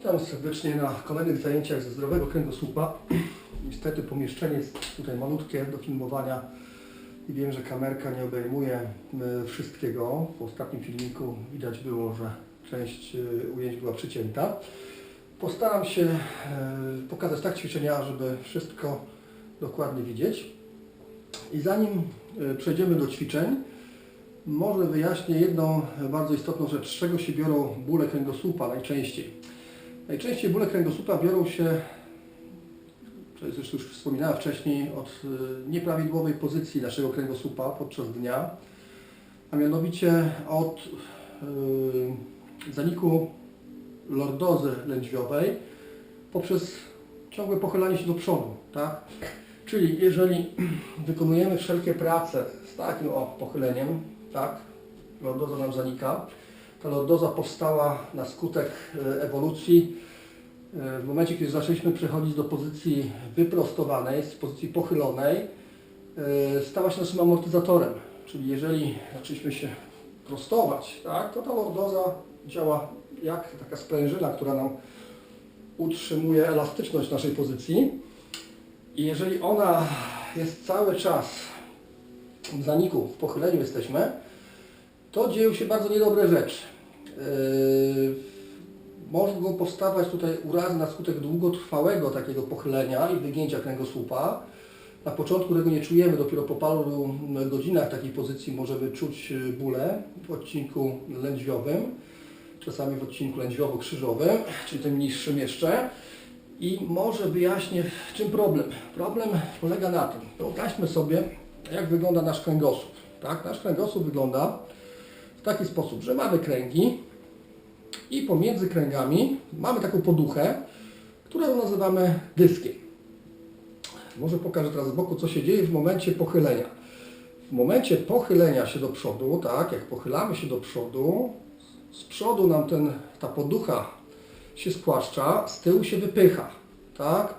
Witam serdecznie na kolejnych zajęciach ze zdrowego kręgosłupa. Niestety pomieszczenie jest tutaj malutkie do filmowania i wiem, że kamerka nie obejmuje e, wszystkiego. W ostatnim filmiku widać było, że część e, ujęć była przycięta. Postaram się e, pokazać tak ćwiczenia, żeby wszystko dokładnie widzieć. I zanim przejdziemy do ćwiczeń, może wyjaśnię jedną bardzo istotną rzecz, z czego się biorą bóle kręgosłupa najczęściej. Najczęściej bóle kręgosłupa biorą się, to jest zresztą już wspominałem wcześniej, od y, nieprawidłowej pozycji naszego kręgosłupa podczas dnia, a mianowicie od y, zaniku lordozy lędźwiowej poprzez ciągłe pochylanie się do przodu, tak? Czyli jeżeli wykonujemy wszelkie prace z takim o, pochyleniem, tak, lordoza nam zanika, ta lordoza powstała na skutek e, ewolucji e, w momencie, kiedy zaczęliśmy przechodzić do pozycji wyprostowanej, z pozycji pochylonej, e, stała się naszym amortyzatorem. Czyli jeżeli zaczęliśmy się prostować, tak, to ta lordoza działa jak taka sprężyna, która nam utrzymuje elastyczność naszej pozycji. I jeżeli ona jest cały czas w zaniku, w pochyleniu jesteśmy, to dzieją się bardzo niedobre rzeczy. Yy, mogą powstawać tutaj urazy na skutek długotrwałego takiego pochylenia i wygięcia kręgosłupa. Na początku tego nie czujemy, dopiero po paru godzinach takiej pozycji możemy czuć yy, bóle w odcinku lędźwiowym, czasami w odcinku lędźwiowo-krzyżowym, czyli tym niższym jeszcze. I może wyjaśnię, w czym problem. Problem polega na tym, wyobraźmy sobie, jak wygląda nasz kręgosłup. Tak? Nasz kręgosłup wygląda w taki sposób, że mamy kręgi i pomiędzy kręgami mamy taką poduchę, którą nazywamy dyskiem. Może pokażę teraz z boku, co się dzieje w momencie pochylenia. W momencie pochylenia się do przodu, tak, jak pochylamy się do przodu, z przodu nam ten, ta poducha się spłaszcza, z tyłu się wypycha, tak?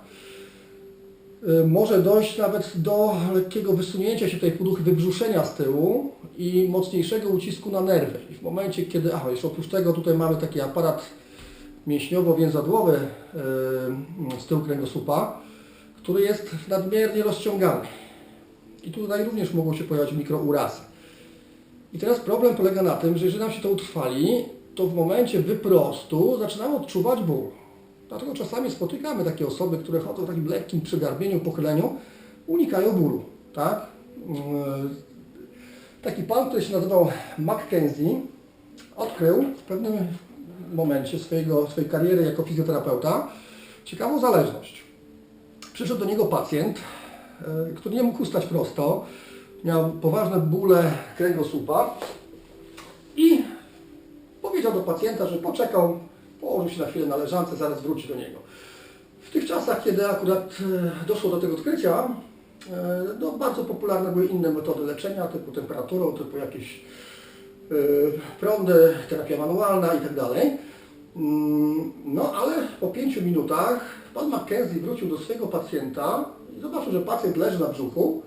Y, może dojść nawet do lekkiego wysunięcia się tej poduchy, wybrzuszenia z tyłu i mocniejszego ucisku na nerwy. I w momencie, kiedy, aha, jeszcze oprócz tego tutaj mamy taki aparat mięśniowo-więzadłowy yy, z tyłu kręgosłupa, który jest nadmiernie rozciągany. I tutaj również mogą się pojawiać mikrourazy. I teraz problem polega na tym, że jeżeli nam się to utrwali, to w momencie wyprostu zaczynamy odczuwać ból. Dlatego czasami spotykamy takie osoby, które chodzą w takim lekkim przygarbieniu, pochyleniu, unikają bólu. Tak? Yy, Taki pan, który się nazywał Mackenzie, odkrył w pewnym momencie swojego, swojej kariery jako fizjoterapeuta ciekawą zależność. Przyszedł do niego pacjent, yy, który nie mógł ustać prosto, miał poważne bóle kręgosłupa i powiedział do pacjenta, że poczekał, położył się na chwilę na leżance, zaraz wróci do niego. W tych czasach, kiedy akurat e, doszło do tego odkrycia, e, no, bardzo popularne były inne metody leczenia, typu temperaturą, typu jakieś e, prądy, terapia manualna i tak. Mm, No ale po pięciu minutach pan Mackenzie wrócił do swojego pacjenta i zobaczył, że pacjent leży na brzuchu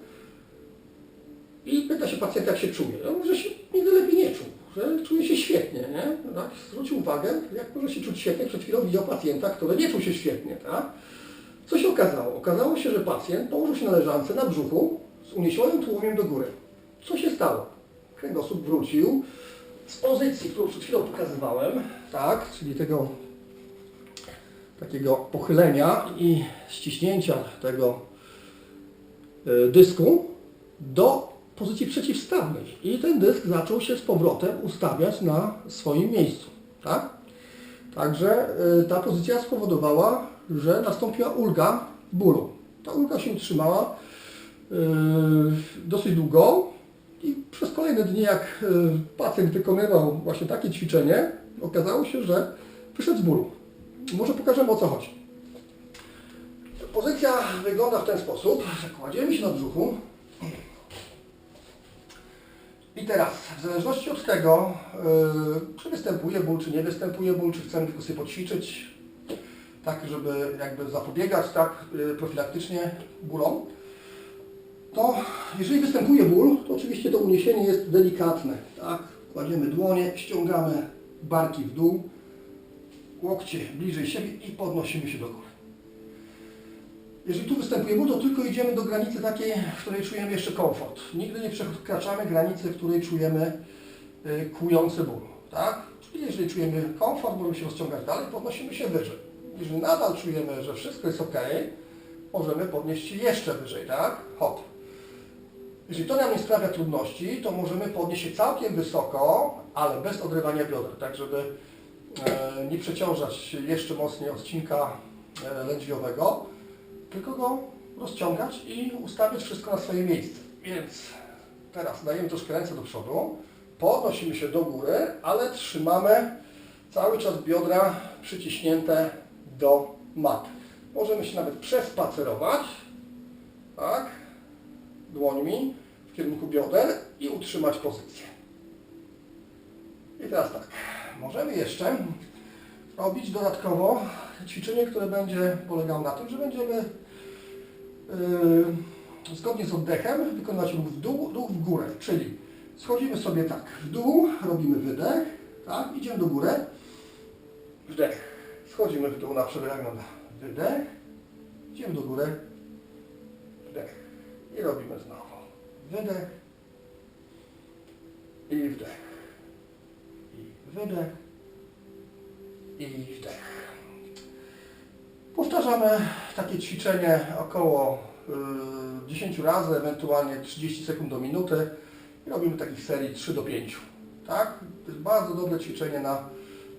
i pyta się pacjenta, jak się czuje. On mówi, że się nigdy lepiej nie czuł, że czuje się świetnie. Nie? Tak? Zwrócił uwagę, jak może się czuć świetnie. Przed chwilą widział pacjenta, który nie czuł się świetnie. Tak? Co się okazało? Okazało się, że pacjent położył się na leżance na brzuchu z uniesionym tułowiem do góry. Co się stało? Kręgosłup wrócił z pozycji, którą przed chwilą pokazywałem, tak, czyli tego takiego pochylenia i ściśnięcia tego y, dysku do pozycji przeciwstawnej. I ten dysk zaczął się z powrotem ustawiać na swoim miejscu. Tak? Także y, ta pozycja spowodowała, że nastąpiła ulga bólu. Ta ulga się utrzymała y, dosyć długo i przez kolejne dni, jak y, pacjent wykonywał właśnie takie ćwiczenie, okazało się, że wyszedł z bólu. Może pokażemy o co chodzi. Pozycja wygląda w ten sposób, że kładziemy się na brzuchu, i teraz, w zależności od tego, yy, czy występuje ból, czy nie występuje ból, czy chcemy tylko sobie poćwiczyć, tak, żeby jakby zapobiegać tak yy, profilaktycznie bólom, to jeżeli występuje ból, to oczywiście to uniesienie jest delikatne. Tak? Kładziemy dłonie, ściągamy barki w dół, łokcie bliżej siebie i podnosimy się do góry. Jeżeli tu występuje ból, to tylko idziemy do granicy takiej, w której czujemy jeszcze komfort. Nigdy nie przekraczamy granicy, w której czujemy y, kłujący ból. Tak? Czyli jeżeli czujemy komfort, możemy się rozciągać dalej, podnosimy się wyżej. Jeżeli nadal czujemy, że wszystko jest ok, możemy podnieść się jeszcze wyżej, tak? Hop. Jeżeli to nam nie sprawia trudności, to możemy podnieść się całkiem wysoko, ale bez odrywania bioder, tak żeby e, nie przeciążać jeszcze mocniej odcinka e, lędźwiowego, tylko go rozciągać i ustawiać wszystko na swoje miejsce. Więc teraz dajemy troszkę ręce do przodu, podnosimy się do góry, ale trzymamy cały czas biodra przyciśnięte do mat. Możemy się nawet przespacerować, tak, dłońmi w kierunku bioder i utrzymać pozycję. I teraz tak, możemy jeszcze robić dodatkowo ćwiczenie, które będzie polegało na tym, że będziemy zgodnie z oddechem wykonywać ruch w dół, ruch w górę, czyli schodzimy sobie tak w dół, robimy wydech, tak, idziemy do góry, wdech, schodzimy w dół na przewyragnął wydech, idziemy do góry, wdech. I robimy znowu. Wydech i wdech. I wydech i wdech. Powtarzamy takie ćwiczenie około y, 10 razy, ewentualnie 30 sekund do minuty i robimy takich serii 3 do 5. Tak? To jest bardzo dobre ćwiczenie na,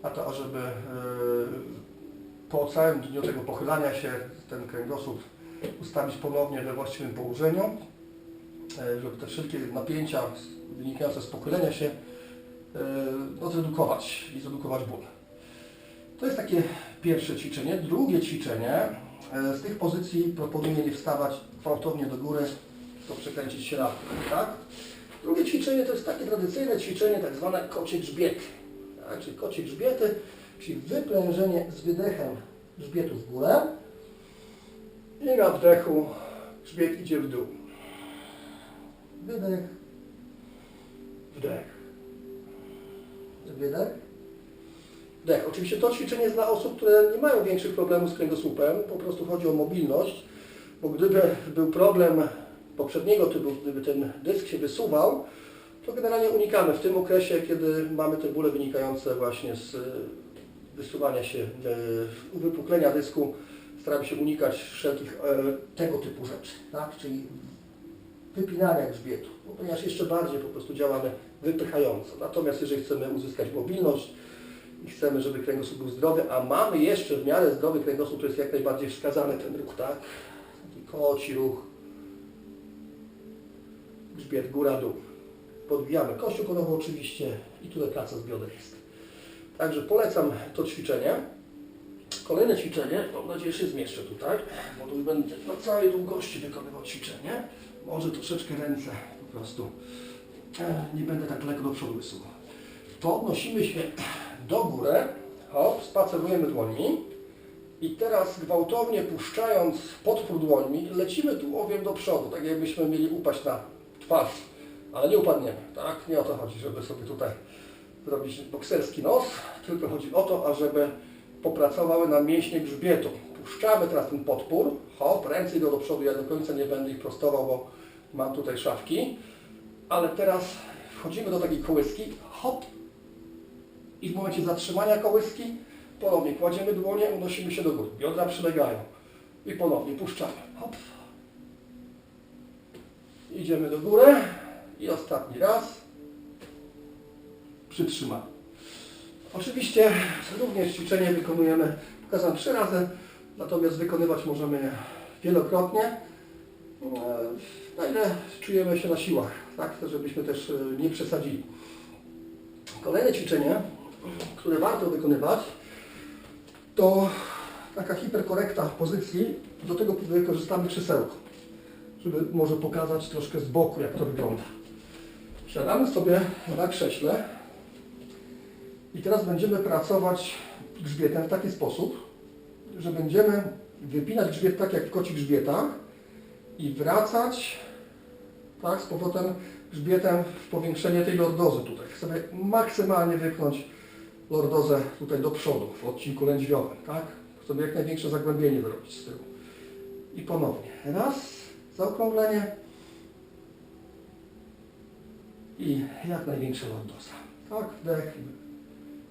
na to, ażeby y, po całym dniu tego pochylania się ten kręgosłup ustawić ponownie we właściwym położeniu, y, żeby te wszelkie napięcia wynikające z pochylenia się y, no, zredukować i zredukować ból. To jest takie pierwsze ćwiczenie. Drugie ćwiczenie, e, z tych pozycji proponuję nie wstawać gwałtownie do góry, to przekręcić się na tak? Drugie ćwiczenie to jest takie tradycyjne ćwiczenie, tak zwane kocie grzbiety. Tak? Czyli kocie grzbiety, czyli wyprężenie z wydechem grzbietu w górę i na wdechu grzbiet idzie w dół. Wydech, wdech, wydech, Dech. Oczywiście to ćwiczenie jest dla osób, które nie mają większych problemów z kręgosłupem, po prostu chodzi o mobilność, bo gdyby był problem poprzedniego typu, gdyby ten dysk się wysuwał, to generalnie unikamy w tym okresie, kiedy mamy te bóle wynikające właśnie z e, wysuwania się, e, uwypuklenia dysku, staramy się unikać wszelkich e, tego typu rzeczy, tak? czyli wypinania grzbietu, ponieważ jeszcze bardziej po prostu działamy wypychająco. Natomiast jeżeli chcemy uzyskać mobilność, i chcemy, żeby kręgosłup był zdrowy, a mamy jeszcze w miarę zdrowy kręgosłup, to jest jak najbardziej wskazany ten ruch, tak? Taki koci ruch. Grzbiet góra-dół. Podbijamy kość okonową oczywiście i tutaj praca z bioder jest. Także polecam to ćwiczenie. Kolejne ćwiczenie, mam nadzieję, że się zmieszczę tutaj, bo tu już będę na całej długości wykonywał ćwiczenie. Może troszeczkę ręce po prostu. E, Nie będę tak lekko do przodu wysuwał. Podnosimy się do góry, hop, spacerujemy dłońmi i teraz gwałtownie puszczając podpór dłońmi, lecimy tułowiem do przodu, tak jakbyśmy mieli upaść na twarz, ale nie upadniemy, tak? Nie o to chodzi, żeby sobie tutaj zrobić bokserski nos, tylko chodzi o to, ażeby popracowały nam mięśnie grzbietu. Puszczamy teraz ten podpór, hop, ręce idą do przodu, ja do końca nie będę ich prostował, bo mam tutaj szafki, ale teraz wchodzimy do takiej kołyski, hop, i w momencie zatrzymania kołyski ponownie kładziemy dłonie, unosimy się do góry. Biodra przylegają. I ponownie puszczamy. Hop. Idziemy do góry. I ostatni raz. Przytrzymamy. Oczywiście również ćwiczenie wykonujemy, pokazałem trzy razy, natomiast wykonywać możemy wielokrotnie. E, Na ile czujemy się na siłach, tak, żebyśmy też e, nie przesadzili. Kolejne ćwiczenie które warto wykonywać, to taka hiperkorekta pozycji, do tego wykorzystamy krzesełko, żeby może pokazać troszkę z boku, jak to wygląda. Siadamy sobie na krześle i teraz będziemy pracować grzbietem w taki sposób, że będziemy wypinać grzbiet tak jak w koci grzbietach i wracać tak, z powrotem grzbietem w powiększenie tej lordozy tutaj. Chcemy maksymalnie wypchnąć lordozę tutaj do przodu, w odcinku lędźwiowym, tak? Chcemy jak największe zagłębienie wyrobić z tyłu. I ponownie. Raz, zaokrąglenie. I jak największa lordoza. Tak, wdech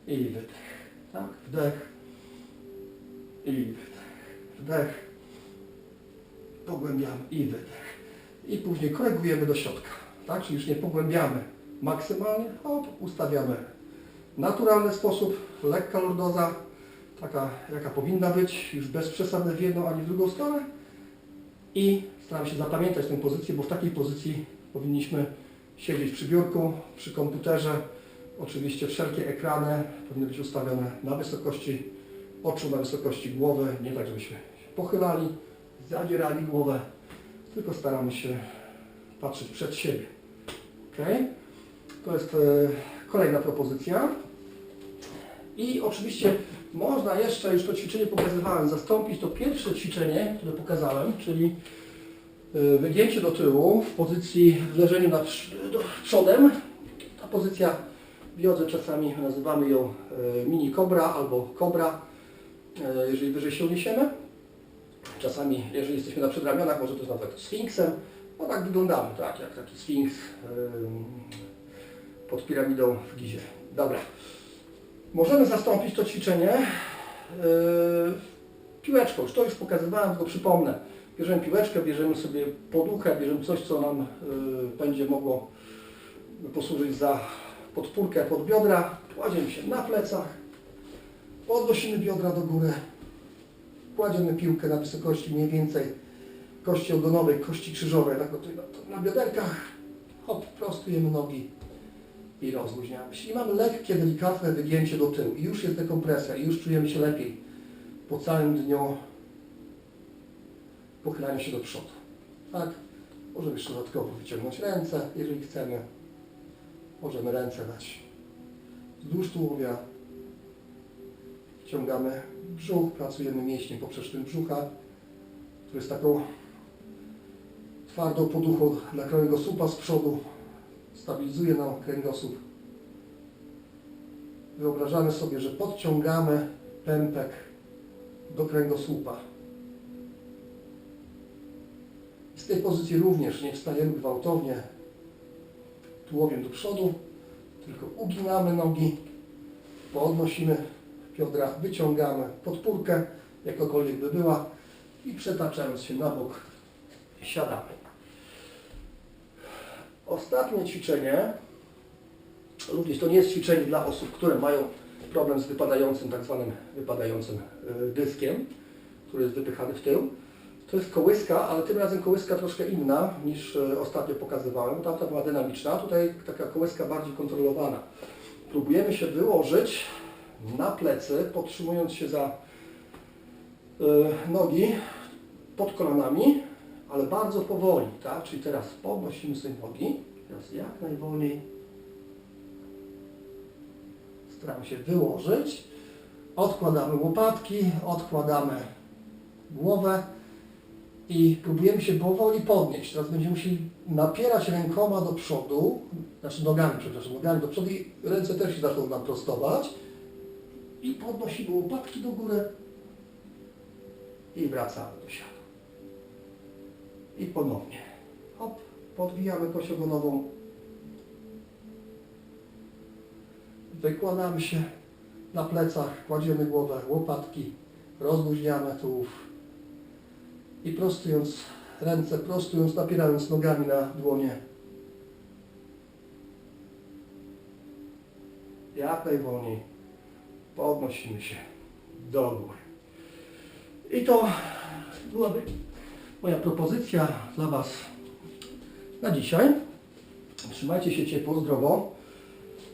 i wydech. Tak, wdech i wydech. Wdech. Pogłębiamy i wydech. I później korygujemy do środka. Tak, czyli już nie pogłębiamy maksymalnie, hop, ustawiamy naturalny sposób, lekka lordoza, taka jaka powinna być, już bez przesady w jedną ani w drugą stronę. I staram się zapamiętać tę pozycję, bo w takiej pozycji powinniśmy siedzieć przy biurku, przy komputerze. Oczywiście wszelkie ekrany powinny być ustawione na wysokości oczu, na wysokości głowy, nie tak, żebyśmy się pochylali, zadzierali głowę, tylko staramy się patrzeć przed siebie. Ok? To jest e, kolejna propozycja. I oczywiście można jeszcze, już to ćwiczenie pokazywałem, zastąpić to pierwsze ćwiczenie, które pokazałem, czyli e, wygięcie do tyłu w pozycji w leżeniu nad przodem. Ta pozycja w jodze czasami nazywamy ją e, mini kobra albo kobra, e, jeżeli wyżej się uniesiemy. Czasami, jeżeli jesteśmy na przedramionach, może to jest nawet sfinksem. No tak wyglądamy, tak, jak taki sfinks pod piramidą w Gizie. Dobra. Możemy zastąpić to ćwiczenie yy, piłeczką. Już to już pokazywałem, tylko przypomnę. Bierzemy piłeczkę, bierzemy sobie poduchę, bierzemy coś, co nam yy, będzie mogło posłużyć za podpórkę pod biodra. Kładziemy się na plecach, podnosimy biodra do góry, kładziemy piłkę na wysokości mniej więcej kości ogonowej, kości krzyżowej, tak na, na bioderkach, hop, prostujemy nogi i rozluźniamy się. I mamy lekkie, delikatne wygięcie do tyłu. I już jest dekompresja, i już czujemy się lepiej po całym dniu pochylania się do przodu. Tak? Możemy jeszcze dodatkowo wyciągnąć ręce, jeżeli chcemy. Możemy ręce dać wzdłuż tułowia. Wciągamy brzuch, pracujemy mięśniem poprzecznym brzucha, który jest taką twardą poduchą dla kręgosłupa z przodu. Stabilizuje nam kręgosłup. Wyobrażamy sobie, że podciągamy pępek do kręgosłupa. Z tej pozycji również nie wstajemy gwałtownie tułowiem do przodu, tylko uginamy nogi, podnosimy biodra, wyciągamy podpórkę, jakokolwiek by była i przetaczając się na bok siadamy. Ostatnie ćwiczenie, również to nie jest ćwiczenie dla osób, które mają problem z wypadającym, tak zwanym wypadającym y, dyskiem, który jest wypychany w tył. To jest kołyska, ale tym razem kołyska troszkę inna niż y, ostatnio pokazywałem. Tamta była dynamiczna, tutaj taka kołyska bardziej kontrolowana. Próbujemy się wyłożyć na plecy, podtrzymując się za y, nogi pod kolanami, ale bardzo powoli, tak? Czyli teraz podnosimy sobie nogi, teraz jak najwolniej staramy się wyłożyć, odkładamy łopatki, odkładamy głowę i próbujemy się powoli podnieść. Teraz będziemy musieli napierać rękoma do przodu, znaczy nogami, przepraszam, nogami do przodu i ręce też się zaczną nam prostować i podnosimy łopatki do góry i wracamy do siadu. I ponownie. Hop, podwijamy kość ogonową. Wykładamy się na plecach, kładziemy głowę, łopatki, rozluźniamy tułów i prostując ręce, prostując, napierając nogami na dłonie. Jak najwolniej podnosimy się do góry. I to byłaby moja propozycja dla Was na dzisiaj. Trzymajcie się ciepło, zdrowo.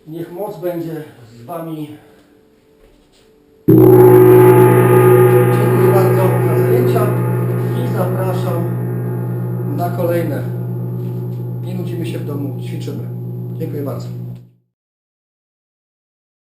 Niech moc będzie z Wami. Dziękuję bardzo za zajęcia i zapraszam na kolejne. Nie nudzimy się w domu, ćwiczymy. Dziękuję bardzo.